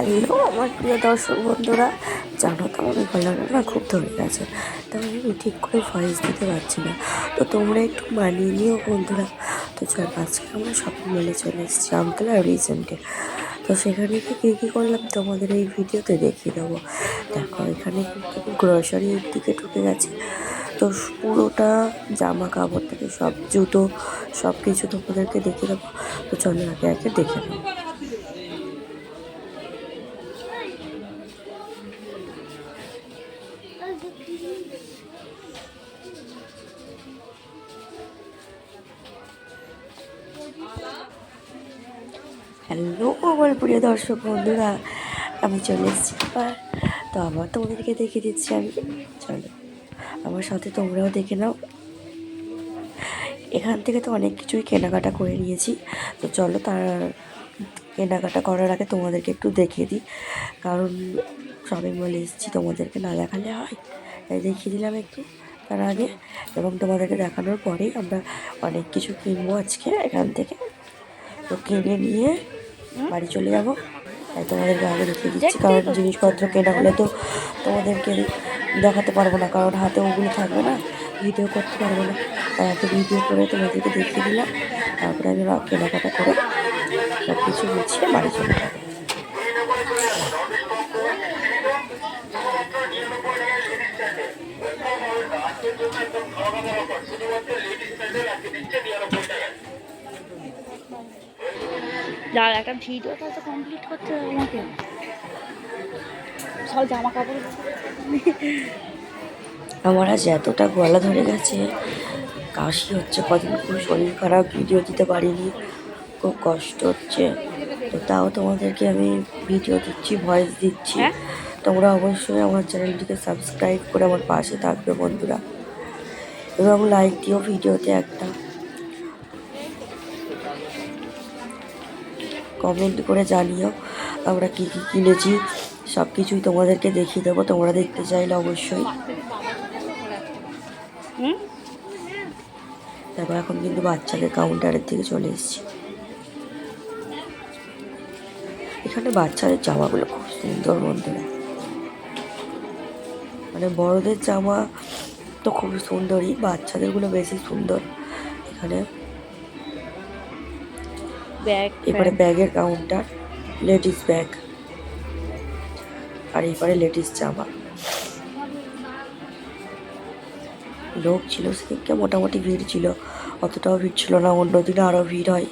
Hello, আমার প্রিয় দর্শক বন্ধুরা, জানো তো আমার গলাটা না খুব ধরে গেছে। তাই আমি ঠিক করে ভয়েস দিতে পারছি না। তো তোমরা একটু মানিয়ে নিও বন্ধুরা। তো চল, আজকে আমরা শপিং মলে চলে এসেছি, আমতলা রিসেন্টে তো। সেখানে গিয়ে কী কী করলাম, তোমাদের এই ভিডিওতে দেখিয়ে দেবো। দেখো, এখানে কিন্তু গ্রসারির দিকে ঢুকে গেছে। তো পুরোটা জামা কাপড় থেকে সব জুতো সব কিছু তোমাদেরকে দেখিয়ে দেবো। তো চলো, আগে আগে দেখে নেব হ্যালো আমার প্রিয় দর্শক বন্ধুরা, আমি চলে এসেছি আবার। তো আবার তোমাদেরকে দেখিয়ে দিচ্ছি আমি। চলো, আমার সাথে তোমরাও দেখে নাও। এখান থেকে তো অনেক কিছুই কেনাকাটা করে নিয়েছি। তো চলো তার কেনাকাটা করার আগে তোমাদেরকে একটু দেখিয়ে দিই। কারণ শপিং মলে এসেছি তোমাদেরকে না দেখালে হয়। তাই দেখিয়ে দিলাম একটু তার আগে এবং তোমাদেরকে দেখানোর পরেই আমরা অনেক কিছু কিনবো আজকে এখান থেকে। তো কিনে নিয়ে বাড়ি চলে যাব। তাই তোমাদেরকে আগে দেখিয়ে দিচ্ছি। কারণ জিনিসপত্র কেনা হলে তো তোমাদেরকে দেখাতে পারব না কারণ হাতে ওগুলো থাকবে না ভিডিও করতে পারব না। তাই ভিডিও করে তোমাদেরকে দেখিয়ে দিলাম। তারপরে আমি কেনাকাটা করে সব কিছু গুছিয়ে বাড়ি চলে যাব। একটা ভিডিওটা তো কমপ্লিট করতে হবে আমাকে। সব জামা কাপড় আমার আজ এতটা গলা ধরে গেছে কাশি হচ্ছে কদিন খুব শরীর খারাপ ভিডিও দিতে পারিনি। খুব কষ্ট হচ্ছে। তো তাও তোমাদেরকে আমি ভিডিও দিচ্ছি ভয়েস দিচ্ছি। হ্যাঁ? তোমরা অবশ্যই আমার চ্যানেলটিকে সাবস্ক্রাইব করে আমার পাশে থাকবে বন্ধুরা। এবং লাইক দিও ভিডিওতে একটা। কমেন্ট করে জানিও আমরা কী কী কিনেছি। সব কিছুই তোমাদেরকে দেখিয়ে দেবো তোমরা দেখতে চাইলে অবশ্যই। তারপর এখন কিন্তু বাচ্চাদের কাউন্টারের দিকে চলে এসেছি। এখানে বাচ্চাদের জামাগুলো খুব সুন্দর বন্ধুরা। মানে বড়দের জামা তো খুব সুন্দরই বাচ্চাদেরগুলো বেশি সুন্দর। এখানে ব্যাগ এবারে ব্যাগের কাউন্টার লেডিস ব্যাগ। আর এবারে লেডিস জামা। লোক ছিল সেদিনকে মোটামুটি ভিড় ছিল। অতটাও ভিড় ছিল না অন্য দিনে আরও ভিড় হয়।